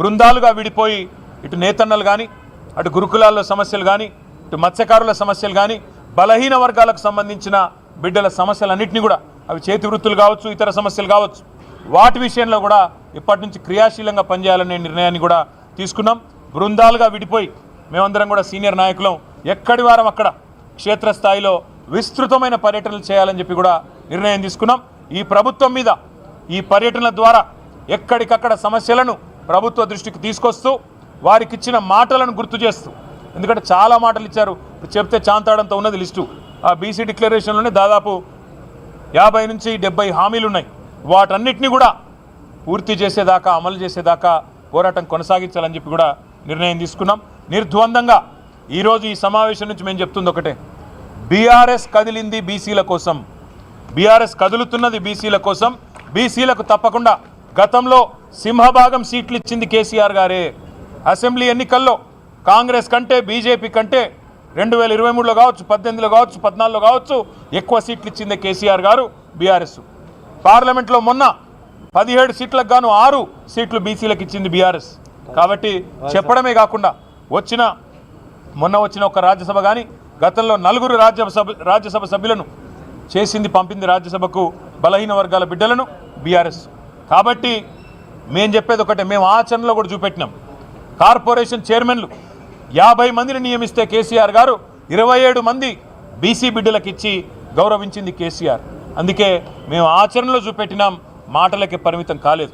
బృందాలుగా విడిపోయి ఇటు నేతన్నలు కానీ అటు గురుకులాల్లో సమస్యలు కానీ ఇటు మత్స్యకారుల సమస్యలు కానీ బలహీన వర్గాలకు సంబంధించిన బిడ్డల సమస్యలన్నింటినీ కూడా అవి చేతి వృత్తులు కావచ్చు ఇతర సమస్యలు కావచ్చు వాటి విషయంలో కూడా ఇప్పటి నుంచి క్రియాశీలంగా పనిచేయాలనే నిర్ణయాన్ని కూడా తీసుకున్నాం. బృందాలుగా విడిపోయి మేమందరం కూడా సీనియర్ నాయకులం. ఎక్కడి వారం అక్కడ క్షేత్రస్థాయిలో విస్తృతమైన పర్యటనలు చేయాలని చెప్పి కూడా నిర్ణయం తీసుకున్నాం. ఈ ప్రభుత్వం మీద ఈ పర్యటనల ద్వారా ఎక్కడికక్కడ సమస్యలను ప్రభుత్వ దృష్టికి తీసుకొస్తూ వారికి ఇచ్చిన మాటలను గుర్తు చేస్తూ. ఎందుకంటే చాలా మాటలు ఇచ్చారు. చెప్తే చాంతాడంతో ఉన్నది లిస్టు. ఆ బీసీ డిక్లరేషన్లోనే దాదాపు యాభై నుంచి డెబ్బై హామీలు ఉన్నాయి. వాటన్నిటిని కూడా పూర్తి చేసేదాకా అమలు చేసేదాకా పోరాటం కొనసాగించాలని చెప్పి కూడా నిర్ణయం తీసుకున్నాం. నిర్ద్వందంగా ఈరోజు ఈ సమావేశం నుంచి మేము చెప్తుంది ఒకటే. బీఆర్ఎస్ కదిలింది బీసీల కోసం. బీఆర్ఎస్ కదులుతున్నది బీసీల కోసం. బీసీలకు తప్పకుండా గతంలో సింహభాగం సీట్లు ఇచ్చింది కేసీఆర్ గారే. అసెంబ్లీ ఎన్నికల్లో కాంగ్రెస్ కంటే బీజేపీ కంటే రెండు వేల ఇరవై మూడులో కావచ్చు పద్దెనిమిదిలో కావచ్చు పద్నాలుగులో కావచ్చు ఎక్కువ సీట్లు ఇచ్చింది కేసీఆర్ గారు బీఆర్ఎస్. పార్లమెంట్లో మొన్న పదిహేడు సీట్లకు గాను ఆరు సీట్లు బీసీలకు ఇచ్చింది బీఆర్ఎస్. కాబట్టి చెప్పడమే కాకుండా వచ్చిన మొన్న వచ్చిన ఒక రాజ్యసభ కానీ గతంలో నలుగురు రాజ్యసభ రాజ్యసభ సభ్యులను చేసింది పంపింది రాజ్యసభకు బలహీన వర్గాల బిడ్డలను బీఆర్ఎస్. కాబట్టి మేము చెప్పేది ఒకటే మేము ఆచరణలో కూడా చూపెట్టినాం. కార్పొరేషన్ చైర్మన్లు యాభై మందిని నియమిస్తే కేసీఆర్ గారు ఇరవై ఏడు మంది బీసీ బిడ్డలకు ఇచ్చి గౌరవించింది కేసీఆర్. అందుకే మేము ఆచరణలో చూపెట్టినాం మాటలకి పరిమితం కాలేదు.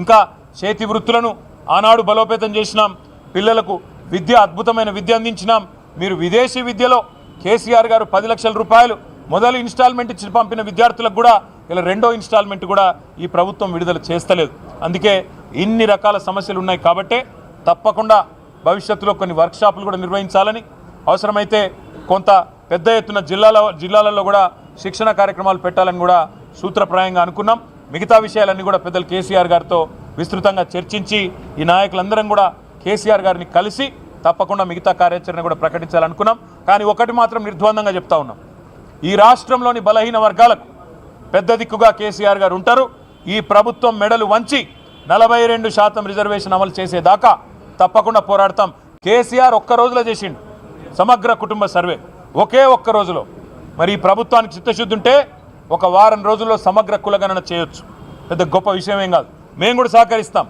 ఇంకా చేతి వృత్తులను ఆనాడు బలోపేతం చేసినాం పిల్లలకు విద్య అద్భుతమైన విద్య అందించినాం. మీరు విదేశీ విద్యలో కేసీఆర్ గారు పది లక్షల రూపాయలు మొదలు ఇన్స్టాల్మెంట్ ఇచ్చి పంపిన విద్యార్థులకు కూడా ఇలా రెండో ఇన్స్టాల్మెంట్ కూడా ఈ ప్రభుత్వం విడుదల చేస్తలేదు. అందుకే ఇన్ని రకాల సమస్యలు ఉన్నాయి కాబట్టే తప్పకుండా భవిష్యత్తులో కొన్ని వర్క్షాపులు కూడా నిర్వహించాలని అవసరమైతే కొంత పెద్ద ఎత్తున జిల్లాల జిల్లాలలో కూడా శిక్షణ కార్యక్రమాలు పెట్టాలని కూడా సూత్రప్రాయంగా అనుకున్నాం. మిగతా విషయాలన్నీ కూడా పెద్దలు కేసీఆర్ గారితో విస్తృతంగా చర్చించి ఈ నాయకులందరం కూడా కేసీఆర్ గారిని కలిసి తప్పకుండా మిగతా కార్యాచరణ కూడా ప్రకటించాలనుకున్నాం. కానీ ఒకటి మాత్రం నిర్ద్వందంగా చెప్తా ఉన్నాం. ఈ రాష్ట్రంలోని బలహీన వర్గాలకు పెద్ద దిక్కుగా కేసీఆర్ గారు ఉంటారు. ఈ ప్రభుత్వం మెడలు వంచి నలభై రెండు శాతం రిజర్వేషన్ అమలు చేసేదాకా తప్పకుండా పోరాడతాం. కేసీఆర్ ఒక్క రోజులో చేసిండు. సమగ్ర కుటుంబ సర్వే ఒకే ఒక్క రోజులో. మరి ఈ ప్రభుత్వానికి చిత్తశుద్ధి ఉంటే ఒక వారం రోజుల్లో సమగ్ర కులగణన చేయొచ్చు. పెద్ద గొప్ప విషయం ఏం కాదు. మేము కూడా సహకరిస్తాం.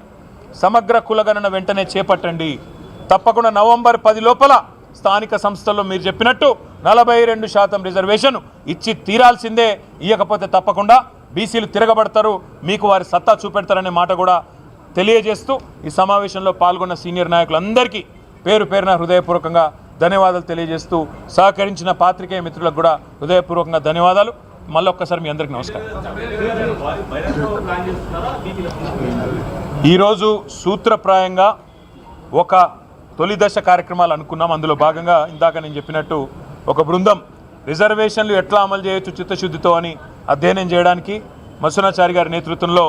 సమగ్ర కులగణన వెంటనే చేపట్టండి. తప్పకుండా నవంబర్ పది లోపల స్థానిక సంస్థల్లో మీరు చెప్పినట్టు నలభై రెండు శాతం రిజర్వేషన్ ఇచ్చి తీరాల్సిందే. ఇవ్వకపోతే తప్పకుండా బీసీలు తిరగబడతారు. మీకు వారి సత్తా చూపెడతారనే మాట కూడా తెలియజేస్తూ ఈ సమావేశంలో పాల్గొన్న సీనియర్ నాయకులందరికీ పేరు పేరున హృదయపూర్వకంగా ధన్యవాదాలు తెలియజేస్తూ సహకరించిన పాత్రికేయ మిత్రులకు కూడా హృదయపూర్వకంగా ధన్యవాదాలు. మళ్ళొక్కసారి మీ అందరికీ నమస్కారం. ఈరోజు సూత్రప్రాయంగా ఒక తొలి దశ కార్యక్రమాలు అనుకున్నాం. అందులో భాగంగా ఇందాక నేను చెప్పినట్టు ఒక బృందం రిజర్వేషన్లు ఎట్లా అమలు చేయొచ్చు చిత్తశుద్ధితో అని అధ్యయనం చేయడానికి మసునాచారి గారి నేతృత్వంలో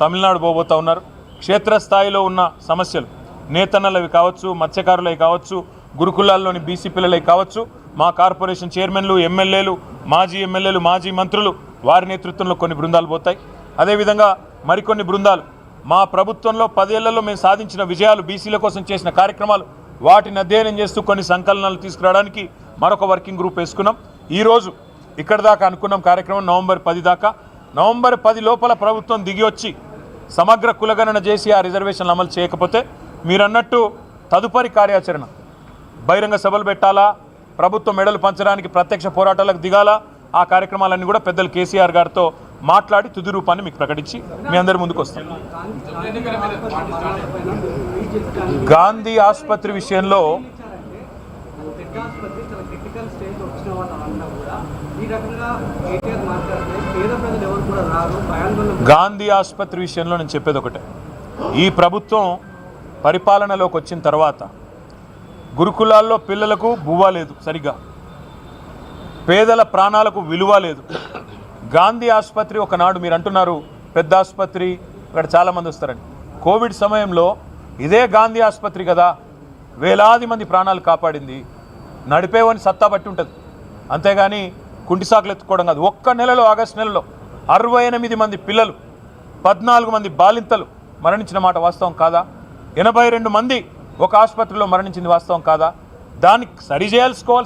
తమిళనాడు పోబోతూ ఉన్నారు. క్షేత్రస్థాయిలో ఉన్న సమస్యలు నేతన్నలవి కావచ్చు మత్స్యకారులవి కావచ్చు గురుకులాల్లోని బీసీ పిల్లలవి కావచ్చు మా కార్పొరేషన్ చైర్మన్లు ఎమ్మెల్యేలు మాజీ ఎమ్మెల్యేలు మాజీ మంత్రులు వారి నేతృత్వంలో కొన్ని బృందాలు పోతాయి. అదేవిధంగా మరికొన్ని బృందాలు మా ప్రభుత్వంలో పదేళ్ళలో మేము సాధించిన విజయాలు బీసీల కోసం చేసిన కార్యక్రమాలు వాటిని అధ్యయనం చేస్తూ కొన్ని సంకలనాలు తీసుకురావడానికి మరొక వర్కింగ్ గ్రూప్ వేసుకున్నాం. ఈరోజు ఇక్కడ దాకా అనుకున్నాం కార్యక్రమం నవంబర్ పది దాకా. నవంబర్ పది లోపల ప్రభుత్వం దిగి వచ్చి సమగ్ర కులగణన చేసి ఆ రిజర్వేషన్లు అమలు చేయకపోతే మీరన్నట్టు తదుపరి కార్యాచరణ బహిరంగ సభలు పెట్టాలా? ప్రభుత్వం మెడలు పంచడానికి ప్రత్యక్ష పోరాటాలకు దిగాలా? ఆ కార్యక్రమాలన్నీ కూడా పెద్దలు కేసీఆర్ గారితో మాట్లాడి తుది రూపాన్ని మీకు ప్రకటించి మీ అందరి ముందుకు వస్తాం. గాంధీ ఆసుపత్రి విషయంలో గాంధీ ఆసుపత్రి విషయంలో నేను చెప్పేది ఒకటే. ఈ ప్రభుత్వం పరిపాలనలోకి వచ్చిన తర్వాత గురుకులాల్లో పిల్లలకు బువ్వ లేదు సరిగ్గా. పేదల ప్రాణాలకు విలువ లేదు. గాంధీ ఆసుపత్రి ఒకనాడు మీరు అంటున్నారు పెద్ద ఆసుపత్రి ఇక్కడ చాలామంది వస్తారని. కోవిడ్ సమయంలో ఇదే గాంధీ ఆసుపత్రి కదా వేలాది మంది ప్రాణాలు కాపాడింది నడిపేవని సత్తా బట్టి ఉంటుంది. అంతేగాని కుంటిసాకులు ఎత్తుకోవడం కాదు. ఒక్క నెలలో ఆగస్టు నెలలో అరవై ఎనిమిది మంది పిల్లలు పద్నాలుగు మంది బాలింతలు మరణించిన మాట వాస్తవం కాదా? ఎనభై రెండు మంది ఒక ఆసుపత్రిలో మరణించింది వాస్తవం కాదా? దానికి సరిచేయాల్సుకోవాల్సి